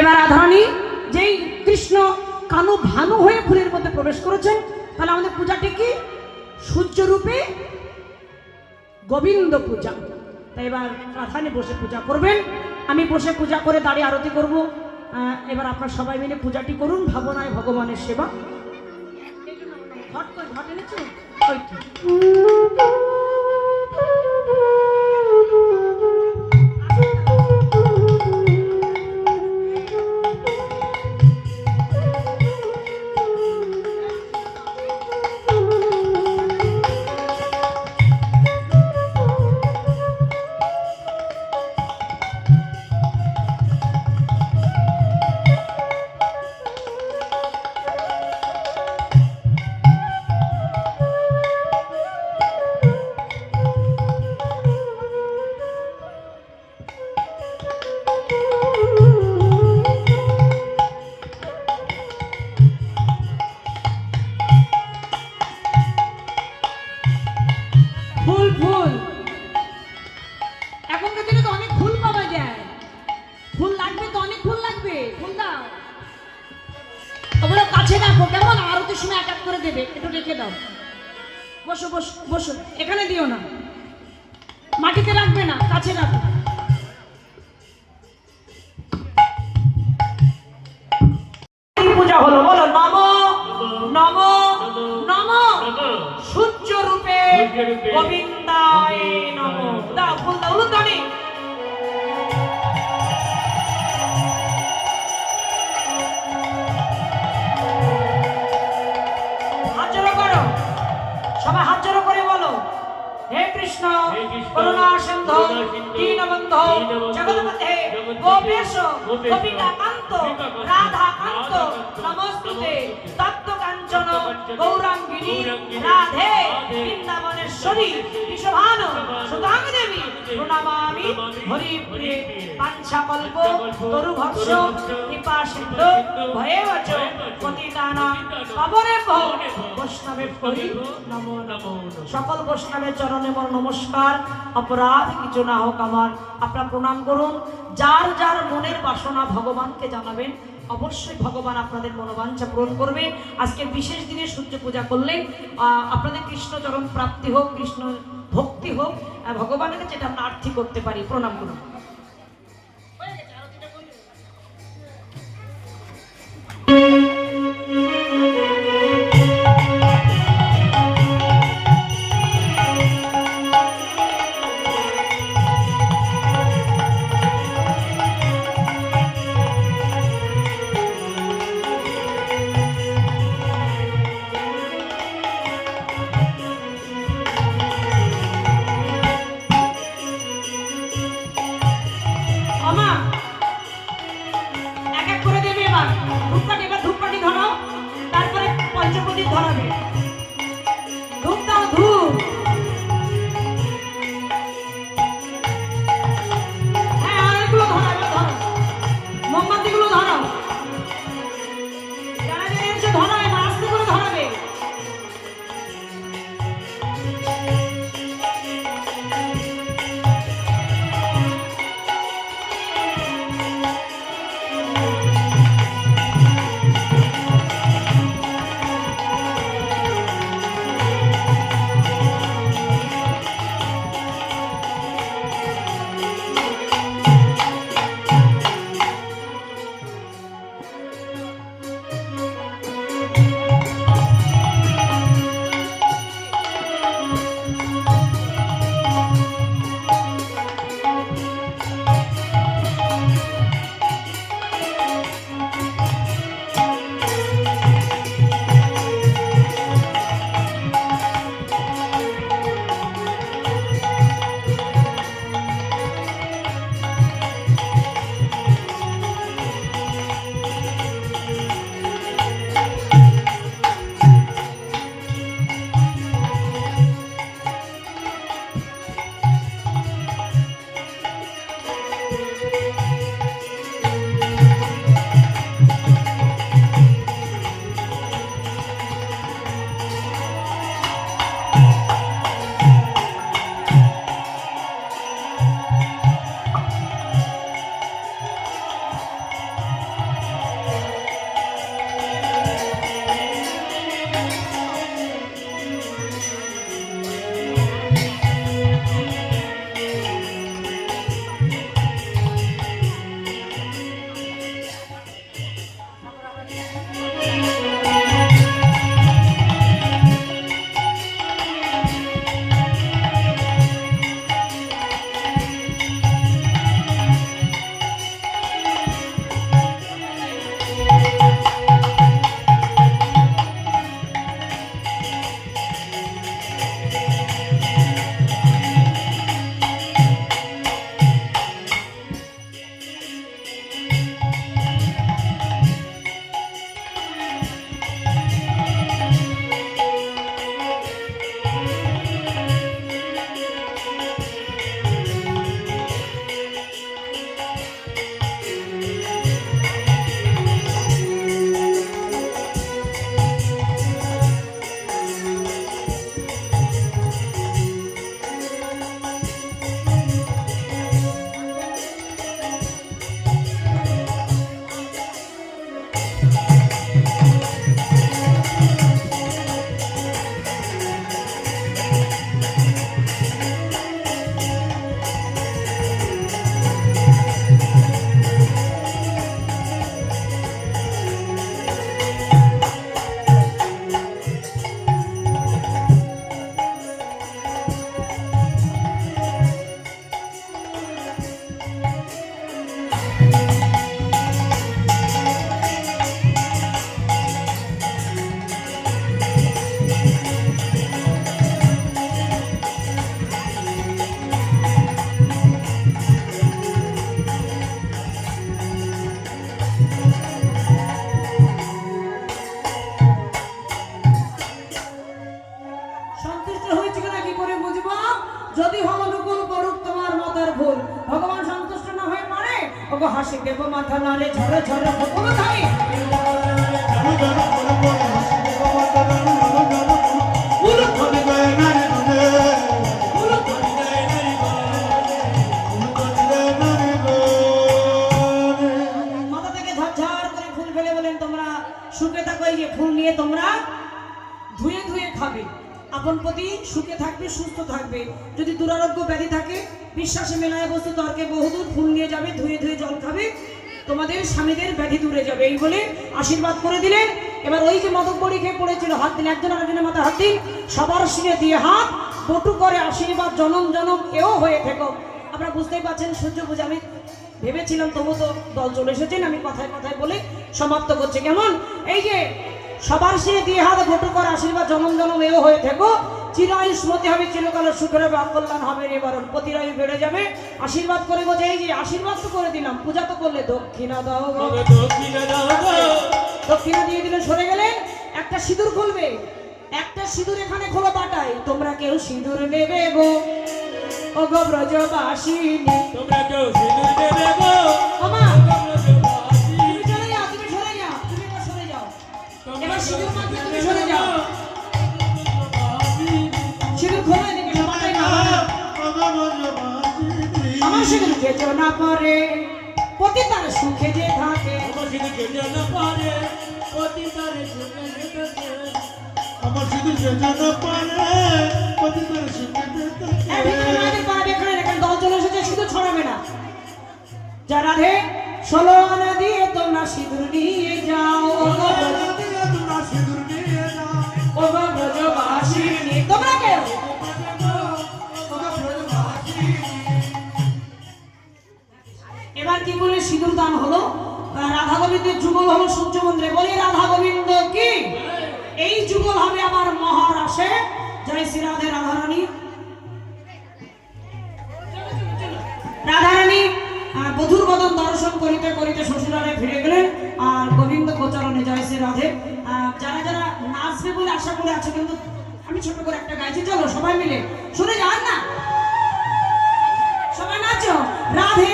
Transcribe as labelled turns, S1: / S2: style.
S1: এবার রাধারানী যেই কৃষ্ণ কানু ভানু হয়ে ফুলের মধ্যে প্রবেশ করেছেন, তাহলে আমাদের পূজাটি কি? সূর্যরূপে গোবিন্দ পূজা। তাই এবার রাধারানী বসে পূজা করবেন। আমি বসে পূজা করে দাঁড়িয়ে আরতি করব। এবার আপনার সবাই মিলে পূজাটি করুন, ভাবনায় ভগবানের সেবা। ঘট ঘট এনেছো? পাওয়া যায়। ফুল লাগবে তো, অনেক ফুল লাগবে। ফুল দাও ওগুলো কাছে রাখো কেমন? আরতির সময় এক এক করে দেবে। একটু রেখে দাও। বসো বসো বসো। এখানে দিও না। মাটিতে রাখবে না, কাছে রাখো কৃষ্ণ করুণা সিন্ধু
S2: করুণা সিন্ধু,
S1: দীনবন্ধু
S2: দীনবন্ধু,
S1: জগৎপতে
S2: জগৎপতে,
S1: গৌরাঙ্গিনী রাধে বৃন্দাবনেশ্বরী বিশ্বভানু দেবী প্রণমামি হরি প্রিয়ে পাঞ্চাকল্প তরুভর্ষ কৃপা সিন্ধু, ভয়েবচ
S2: ভয়েবচ,
S1: পতিতানাং পাবনে ভো বৈষ্ণবে নমো নমো
S2: নমো।
S1: সকল বৈষ্ণবের চরণে মোর নমস্কার। অপরাধ কিছু না হোক আমার। আপনারা প্রণাম করুন। যার যার মনের বাসনা ভগবানকে জানাবেন। অবশ্যই ভগবান আপনাদের মনোবাঞ্ছা পূরণ করবে। আজকে বিশেষ দিনে সূর্য পূজা করলে আপনাদের কৃষ্ণচরণ প্রাপ্তি হোক, কৃষ্ণ ভক্তি হোক ভগবানের কাছে এটা আমরা আর্থিক করতে পারি। প্রণাম করুন। সন্তুষ্ট হয়েছে কিনা কি করে বুঝব? যদি হমনুকুল করুক তোমার মাতার ভুল, ভগবান সন্তুষ্ট না হয়ে মানে ওকে হাসি দেব মাথা নালে ঝরে ঝরে, ভগবান সুখে থাকবে, সুস্থ থাকবে। যদি দুরারোগ্য ব্যাধি থাকে, বিশ্বাসে মেলায় বস্তু তর্কে বহুদূর ফুল নিয়ে যাবে, ধুয়ে ধুয়ে জল খাবে। তোমাদের স্বামীদের ব্যাধি দূরে যাবে, এই বলে আশীর্বাদ করে দিলেন। এবার ওই যে মদক বড়ি খেয়ে পড়েছিল, হাত দিন একজন আরেকজনের মাথা হাত দিন, সবার শিরে দিয়ে হাত, বটু করে আশীর্বাদ, জনম জনম, এও হয়ে থেকো। আপনারা বুঝতেই পারছেন, সূর্য পূজা, আমি ভেবেছিলাম তবু তো দল চলে এসেছেন, আমি কথায় কথায় বলে সমাপ্ত করছি। কেমন? এই যে সবার শিরে দিয়ে হাত ভোটু কর আশীর্বাদ, জনম জনম, এও হয়ে থেকো। চিরায়ু স্মৃতি হবে চিরকাল সুখের হবে অকল্যাণ হবে নিবারণ প্রতিরায়ু বেড়ে যাবে। আশীর্বাদ করে বলছে এই যে আশীর্বাদ তো করে দিলাম। পূজা তো করলে দক্ষিণা দাও গো। দক্ষিণা দিয়ে দিলে সরে গেলে একটা সিঁদুর খুলবে। একটা সিঁদুর এখানে খোলা পাটাই তোমরা কেউ সিঁদুর নেবে গো। ও গো ব্রজবাসিনী
S2: তোমরা কেউ সিঁদুর দেবে গো।
S1: ওমা। তুমি চলে যাও তুমি সরে যাও তুমি সরে যাও। এবার সিঁদুর মাখিয়ে তুমি সরে যাও। সিঁদুর যেতেও না পারে প্রতি তার সুখে যে থাকে।
S2: আমার সিঁদুর খেতে না পারে অতি তারে সুখে
S3: আমার শুধু পারে তার
S1: মায়েদের পাড়াবে এখানে এখানে দল চলে এসেছে সিঁদুর ছড়াবে না। যা রাধে ষোলো আনা দিয়ে তোমরা সিঁদুর নিয়ে যাও।
S3: সিঁদুর
S1: দান হলো রাধা গোবিন্দের যুগল হলো সূর্য মন্দিরে। বলি, রাধা গোবিন্দ কি? এই যুগল হবে আমার মহারাশে। জয় শ্রী রাধে রাধারানী। রাধারানী বধুর বদন দর্শন করিতে করিতে শ্বশুরারে ফিরে গেলেন, আর গোবিন্দ গোচরণে জয় শ্রী রাধে। যারা যারা নাচবে বলে আশা করে আছে, কিন্তু আমি ছোট করে একটা গাইছি, চলো সবাই মিলে। শুনে যান না? সবাই নাচো। রাধে